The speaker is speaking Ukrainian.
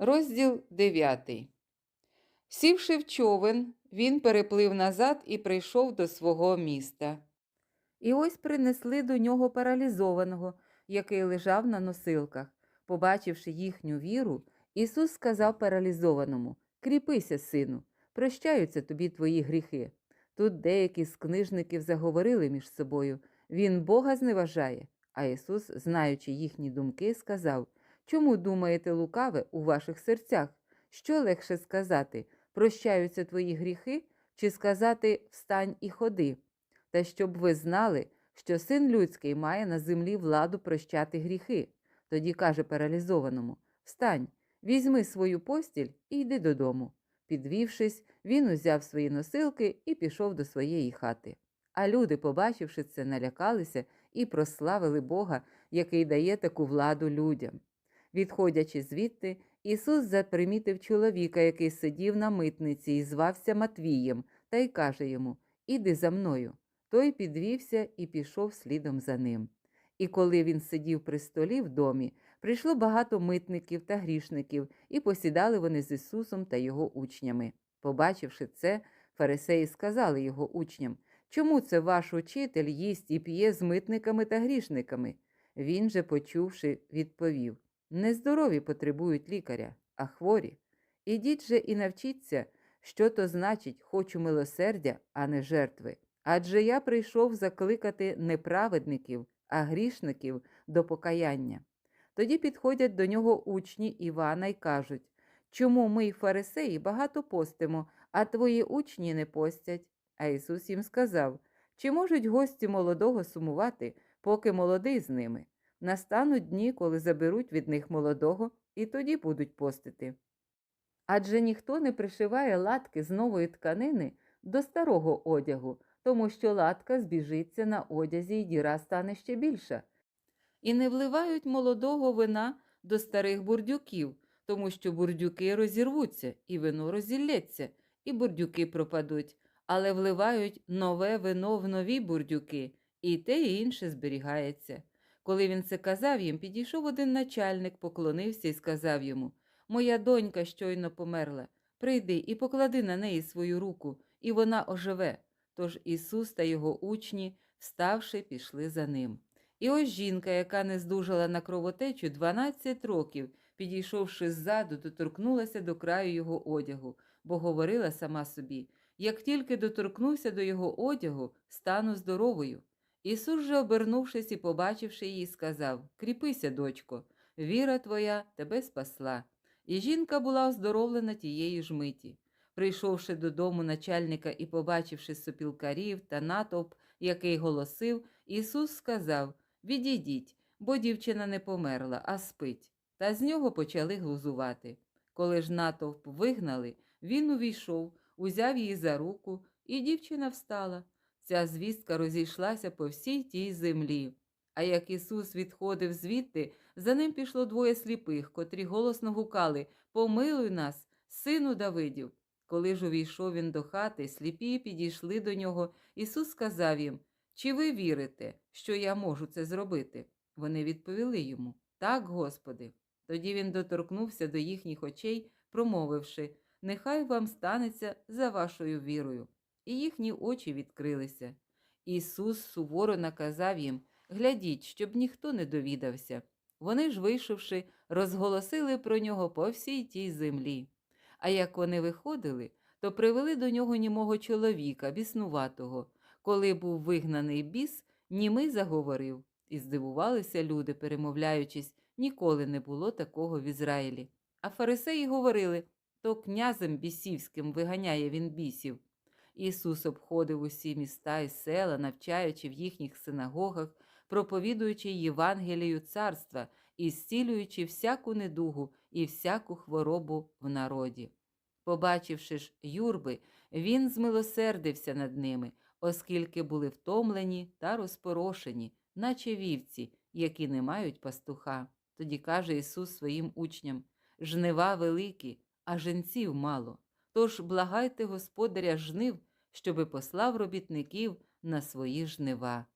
Розділ 9. Сівши в човен, він переплив назад і прийшов до свого міста. І ось принесли до нього паралізованого, який лежав на носилках. Побачивши їхню віру, Ісус сказав паралізованому: Кріпися, сину, прощаються тобі твої гріхи. Тут деякі з книжників заговорили між собою. Він Бога зневажає. А Ісус, знаючи їхні думки, сказав: Чому думаєте лукаве у ваших серцях? Що легше сказати прощаються твої гріхи, чи сказати встань і ходи? Та щоб ви знали, що син людський має на землі владу прощати гріхи. Тоді каже паралізованому: Встань, візьми свою постіль і йди додому. Підвівшись, він узяв свої носилки і пішов до своєї хати. А люди, побачивши це, налякалися і прославили Бога, який дає таку владу людям. Відходячи звідти, Ісус запримітив чоловіка, який сидів на митниці і звався Матвієм, та й каже йому: Іди за мною. Той підвівся і пішов слідом за ним. І коли він сидів при столі в домі, прийшло багато митників та грішників, і посідали вони з Ісусом та його учнями. Побачивши це, фарисеї сказали його учням, чому це ваш учитель їсть і п'є з митниками та грішниками? Він же, почувши, відповів Нездорові потребують лікаря, а хворі. Ідіть же і навчіться, що то значить хочу милосердя, а не жертви. Адже я прийшов закликати не праведників, а грішників до покаяння. Тоді підходять до нього учні Івана й кажуть Чому ми, фарисеї, багато постимо, а твої учні не постять? А Ісус їм сказав Чи можуть гості молодого сумувати, поки молодий з ними? Настануть дні, коли заберуть від них молодого, і тоді будуть постити. Адже ніхто не пришиває латки з нової тканини до старого одягу, тому що латка збіжиться на одязі і діра стане ще більша. І не вливають молодого вина до старих бурдюків, тому що бурдюки розірвуться, і вино розілється, і бурдюки пропадуть, але вливають нове вино в нові бурдюки, і те і інше зберігається. Коли він це казав їм, підійшов один начальник, поклонився і сказав йому Моя донька щойно померла. Прийди і поклади на неї свою руку, і вона оживе. Тож Ісус та його учні, вставши, пішли за ним. І ось жінка, яка не здужала на кровотечу 12 років, підійшовши ззаду, доторкнулася до краю його одягу, бо говорила сама собі як тільки доторкнувся до його одягу, стану здоровою. Ісус же, обернувшись і побачивши її, сказав Кріпися, дочко, віра твоя тебе спасла. І жінка була оздоровлена тієї ж миті. Прийшовши додому начальника і побачивши сопілкарів та натовп, який голосив, Ісус сказав Відійдіть, бо дівчина не померла, а спить. Та з нього почали глузувати. Коли ж натовп вигнали, він увійшов, узяв її за руку, і дівчина встала. Ця звістка розійшлася по всій тій землі. А як Ісус відходив звідти, за ним пішло двоє сліпих, котрі голосно гукали Помилуй нас, сину Давидів. Коли ж увійшов він до хати, сліпі підійшли до нього. Ісус сказав їм Чи ви вірите, що я можу це зробити? Вони відповіли йому Так, Господи. Тоді він доторкнувся до їхніх очей, промовивши Нехай вам станеться за вашою вірою і їхні очі відкрилися. Ісус суворо наказав їм глядіть, щоб ніхто не довідався. Вони ж, вийшовши, розголосили про нього по всій тій землі. А як вони виходили, то привели до нього німого чоловіка, біснуватого. Коли був вигнаний біс, німий заговорив, і здивувалися люди, перемовляючись, ніколи не було такого в Ізраїлі. А фарисеї говорили то князем бісівським виганяє він бісів. Ісус обходив усі міста і села, навчаючи в їхніх синагогах, проповідуючи Євангелію царства і зцілюючи всяку недугу і всяку хворобу в народі. Побачивши ж юрби, він змилосердився над ними, оскільки були втомлені та розпорошені, наче вівці, які не мають пастуха. Тоді каже Ісус своїм учням: жнива великі, а женців мало. Тож благайте Господаря жнив, щоби послав робітників на свої жнива.